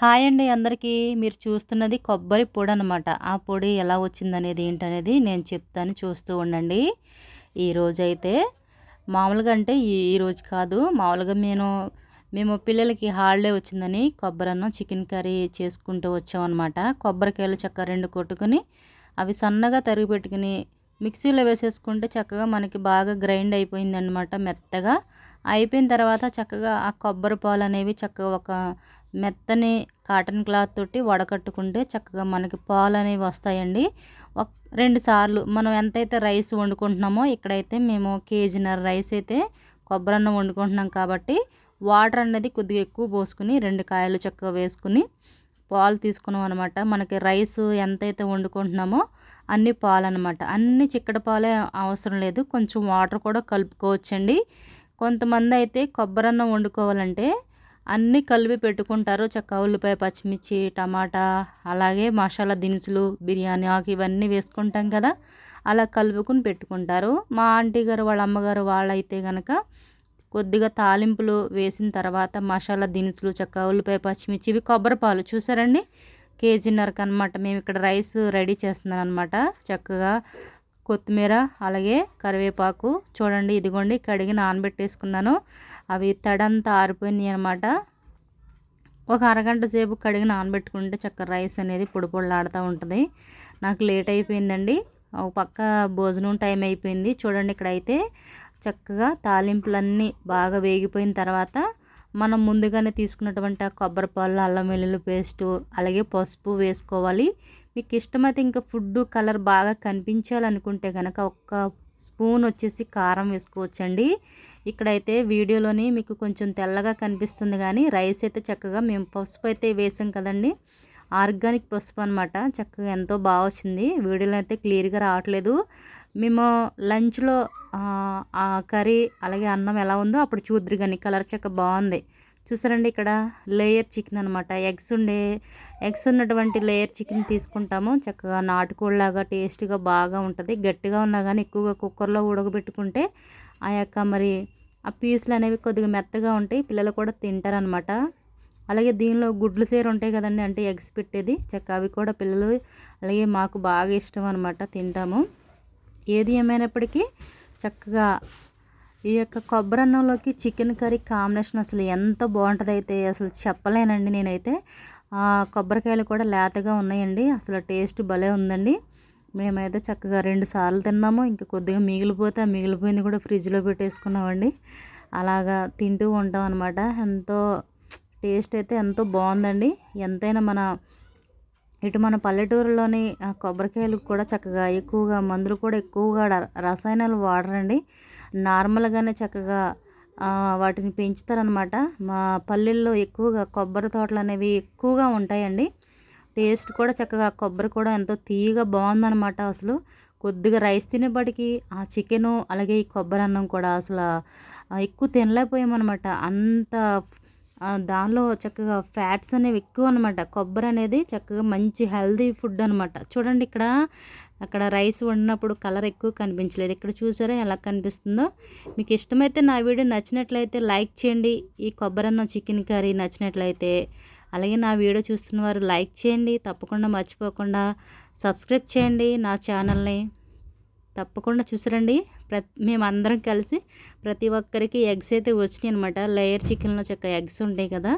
Hi అండి అందరికీ. మీరు చూస్తున్నది కొబ్బరి పొడి అనమాట ఆ పొడి ఎలా వచ్చిందనేది ఏంటనేది నేను చెప్తాను చూస్తూ ఉండండి. ఈరోజు అయితే మామూలుగా అంటే ఈ కాదు. మామూలుగా నేను మేము పిల్లలకి హాలిడే వచ్చిందని కొబ్బరి అన్నం చికెన్ కర్రీ చేసుకుంటూ వచ్చామన్నమాట. కొబ్బరికాయలు చక్కగా రెండు కొట్టుకుని అవి సన్నగా తరిగి పెట్టుకుని మిక్సీలో వేసేసుకుంటే చక్కగా మనకి బాగా గ్రైండ్ అయిపోయిందనమాట మెత్తగా. అయిపోయిన తర్వాత చక్కగా ఆ కొబ్బరి పాలు అనేవి చక్కగా ఒక మెత్తని కాటన్ క్లాత్ తోటి వడకట్టుకుంటే చక్కగా మనకి పాలు అనేవి వస్తాయండి. ఒక రెండు సార్లు మనం ఎంతైతే రైస్ వండుకుంటున్నామో ఇక్కడైతే మేము కేజీన్నర రైస్ అయితే కొబ్బరి అన్నం వండుకుంటున్నాం కాబట్టి వాటర్ అనేది కొద్దిగా ఎక్కువ పోసుకుని రెండు కాయలు చక్కగా వేసుకుని పాలు తీసుకున్నాం అనమాట మనకి రైస్ ఎంతైతే వండుకుంటున్నామో అన్ని పాలు అనమాట అన్ని చిక్కటి పాలే అవసరం లేదు. కొంచెం వాటర్ కూడా కలుపుకోవచ్చండి. కొంతమంది అయితే కొబ్బరి అన్నం వండుకోవాలంటే అన్నీ కలిపి పెట్టుకుంటారు. చక్క ఉల్లిపాయ పచ్చిమిర్చి టమాటా అలాగే మసాలా దినుసులు బిర్యానీ ఆకు ఇవన్నీ వేసుకుంటాం కదా. అలా కలుపుకుని పెట్టుకుంటారు. మా ఆంటీ గారు వాళ్ళ అమ్మగారు వాళ్ళైతే కనుక కొద్దిగా తాలింపులు వేసిన తర్వాత మసాలా దినుసులు చక్క ఉల్లిపాయ పచ్చిమిర్చి ఇవి కొబ్బరిపాలు చూసారండి? కేజీన్నరకు అనమాట మేము ఇక్కడ రైస్ రెడీ చేస్తున్నాను అనమాట చక్కగా కొత్తిమీర అలాగే కరివేపాకు చూడండి ఇదిగోండి కడిగి నానబెట్టేసుకున్నాను. అవి తడంతా ఆరిపోయినాయి అనమాట ఒక అరగంట సేపు కడిగి నానబెట్టుకుంటే చక్కర రైస్ అనేది పొడి పొడిలాడుతూ ఉంటుంది. నాకు లేట్ అయిపోయిందండి. ఒక పక్క భోజనం టైం అయిపోయింది. చూడండి ఇక్కడైతే చక్కగా తాలింపులన్నీ బాగా వేగిపోయిన తర్వాత మనం ముందుగానే తీసుకున్నటువంటి ఆ కొబ్బరి పాలు అల్లం వెల్లుల్లి పేస్టు అలాగే పసుపు వేసుకోవాలి. మీకు ఇష్టమైతే ఇంకా ఫుడ్ కలర్ బాగా కనిపించాలనుకుంటే కనుక ఒక్క స్పూన్ వచ్చేసి కారం వేసుకోవచ్చండి. ఇక్కడైతే వీడియోలోని మీకు కొంచెం తెల్లగా కనిపిస్తుంది కానీ రైస్ అయితే చక్కగా మేము పసుపు అయితే వేసాం కదండి. ఆర్గానిక్ పసుపు అనమాట చక్కగా ఎంతో బాగా వచ్చింది. వీడియోలో అయితే క్లియర్గా రావట్లేదు. మేము లంచ్లో ఆ కర్రీ అలాగే అన్నం ఎలా ఉందో అప్పుడు చూద్దరు కానీ కలర్ చక్క బాగుంది. చూసారండి ఇక్కడ లేయర్ చికెన్ అనమాట ఎగ్స్ ఉండే ఎగ్స్ ఉన్నటువంటి లేయర్ చికెన్ తీసుకుంటాము. చక్కగా నాటుకోళ్ళలాగా టేస్ట్గా బాగా ఉంటుంది. గట్టిగా ఉన్నా కానీ ఎక్కువగా కుక్కర్లో ఉడకబెట్టుకుంటే ఆ యొక్క మరి ఆ పీసులు అనేవి కొద్దిగా మెత్తగా ఉంటాయి. పిల్లలు కూడా తింటారనమాట అలాగే దీనిలో గుడ్లు సేరు ఉంటాయి కదండి అంటే ఎగ్స్ పెట్టేది. చక్క అవి కూడా పిల్లలు అలాగే మాకు బాగా ఇష్టం అనమాట తింటాము. ఏది ఏమైనప్పటికీ చక్కగా ఈ యొక్క కొబ్బరి అన్నంలోకి చికెన్ కర్రీ కాంబినేషన్ అసలు ఎంత బాగుంటుంది అయితే అసలు చెప్పలేనండి నేనైతే. కొబ్బరికాయలు కూడా లేతగా ఉన్నాయండి. అసలు టేస్ట్ భలే ఉందండి. మేమైతే చక్కగా రెండు సార్లు తిన్నాము. ఇంకా కొద్దిగా మిగిలిపోతే ఆ మిగిలిపోయింది కూడా ఫ్రిడ్జ్లో పెట్టేసుకున్నామండి. అలాగా తింటూ ఉంటాం అనమాట ఎంతో టేస్ట్ అయితే ఎంతో బాగుందండి. ఎంతైనా మన ఇటు మన పల్లెటూరులోని కొబ్బరికాయలు కూడా చక్కగా ఎక్కువగా మందులు కూడా ఎక్కువగా రసాయనాలు వాడరండి. నార్మల్గానే చక్కగా వాటిని పెంచుతారనమాట మా పల్లెల్లో ఎక్కువగా కొబ్బరి తోటలు అనేవి ఎక్కువగా ఉంటాయండి. టేస్ట్ కూడా చక్కగా కొబ్బరి కూడా ఎంతో తీయగా బాగుందనమాట అసలు. కొద్దిగా రైస్ తినేప్పటికీ ఆ చికెను అలాగే ఈ కొబ్బరి అన్నం కూడా అసలు ఎక్కువ తినలేకపోయామన్నమాట. అంత దానిలో చక్కగా ఫ్యాట్స్ అనేవి ఎక్కువ అనమాట కొబ్బరి అనేది చక్కగా మంచి హెల్దీ ఫుడ్ అనమాట చూడండి ఇక్కడ అక్కడ రైస్ వండినప్పుడు కలర్ ఎక్కువ కనిపించలేదు. ఇక్కడ చూసారా ఎలా కనిపిస్తుందో? మీకు ఇష్టమైతే నా వీడియో నచ్చినట్లయితే లైక్ చేయండి. ఈ కొబ్బరి చికెన్ కర్రీ నచ్చినట్లయితే అలాగే నా వీడియో చూస్తున్న వారు లైక్ చేయండి. తప్పకుండా మర్చిపోకుండా సబ్స్క్రైబ్ చేయండి నా ఛానల్ని. తప్పకుండా చూసారండి. ప్రతి మేమందరం కలిసి ప్రతి ఒక్కరికి ఎగ్స్ అయితే వచ్చినాయి అనమాట లేయర్ చికెన్లో చక్క ఎగ్స్ ఉంటాయి కదా.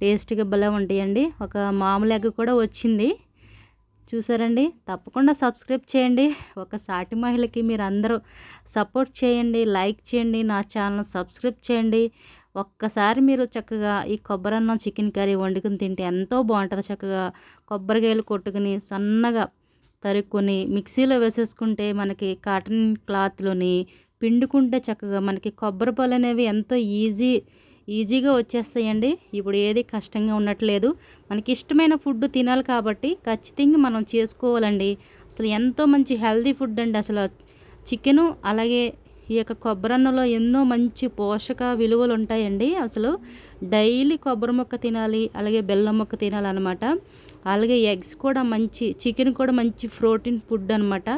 టేస్ట్గా భలే ఉంటాయండి. ఒక మామూలు ఎగ్ కూడా వచ్చింది. చూసారండి? తప్పకుండా సబ్స్క్రైబ్ చేయండి. ఒక సాటి మహిళకి మీరు అందరూ సపోర్ట్ చేయండి లైక్ చేయండి నా ఛానల్ సబ్స్క్రైబ్ చేయండి. ఒక్కసారి మీరు చక్కగా ఈ కొబ్బరి అన్నం చికెన్ కర్రీ వండుకుని తింటే ఎంతో బాగుంటుంది. చక్కగా కొబ్బరికాయలు కొట్టుకుని సన్నగా తరుక్కొని మిక్సీలో వేసేసుకుంటే మనకి కాటన్ క్లాత్లోని పిండుకుంటే చక్కగా మనకి కొబ్బరి పాలు అనేవి ఎంతో ఈజీ ఈజీగా వచ్చేస్తాయండి. ఇప్పుడు ఏది కష్టంగా ఉండట్లేదు. మనకి ఇష్టమైన ఫుడ్ తినాలి కాబట్టి ఖచ్చితంగా మనం చేసుకోవాలండి. అసలు ఎంతో మంచి హెల్దీ ఫుడ్ అండి అసలు. చికెను అలాగే ఈ యొక్క కొబ్బరి అన్నంలో ఎన్నో మంచి పోషక విలువలు ఉంటాయండి. అసలు డైలీ కొబ్బరి మొక్క తినాలి అలాగే బెల్లం మొక్క తినాలన్నమాట. అలాగే ఎగ్స్ కూడా మంచి చికెన్ కూడా మంచి ప్రోటీన్ ఫుడ్ అనమాట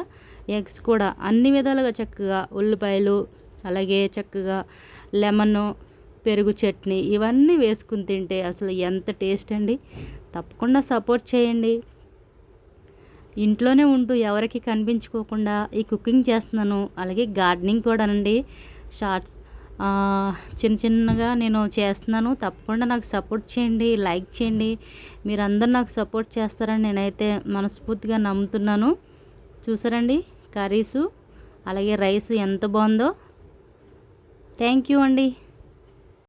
ఎగ్స్ కూడా అన్ని విధాలుగా చక్కగా ఉల్లిపాయలు అలాగే చక్కగా లెమన్ పెరుగు చట్నీ ఇవన్నీ వేసుకుని తింటే అసలు ఎంత టేస్ట్ అండి? తప్పకుండా సపోర్ట్ చేయండి. ఇంట్లోనే ఉంటూ ఎవరికి కనిపించుకోకుండా ఈ కుకింగ్ చేస్తున్నాను. అలాగే గార్డెనింగ్ కూడా అండి షార్ట్స్ చిన్న చిన్నగా నేను చేస్తున్నాను. తప్పకుండా నాకు సపోర్ట్ చేయండి లైక్ చేయండి. మీరందరూ నాకు సపోర్ట్ చేస్తారని నేనైతే మనస్ఫూర్తిగా నమ్ముతున్నాను. చూసారండి? కర్రీసు అలాగే రైస్ ఎంత బాగుందో. థ్యాంక్ యూ అండి.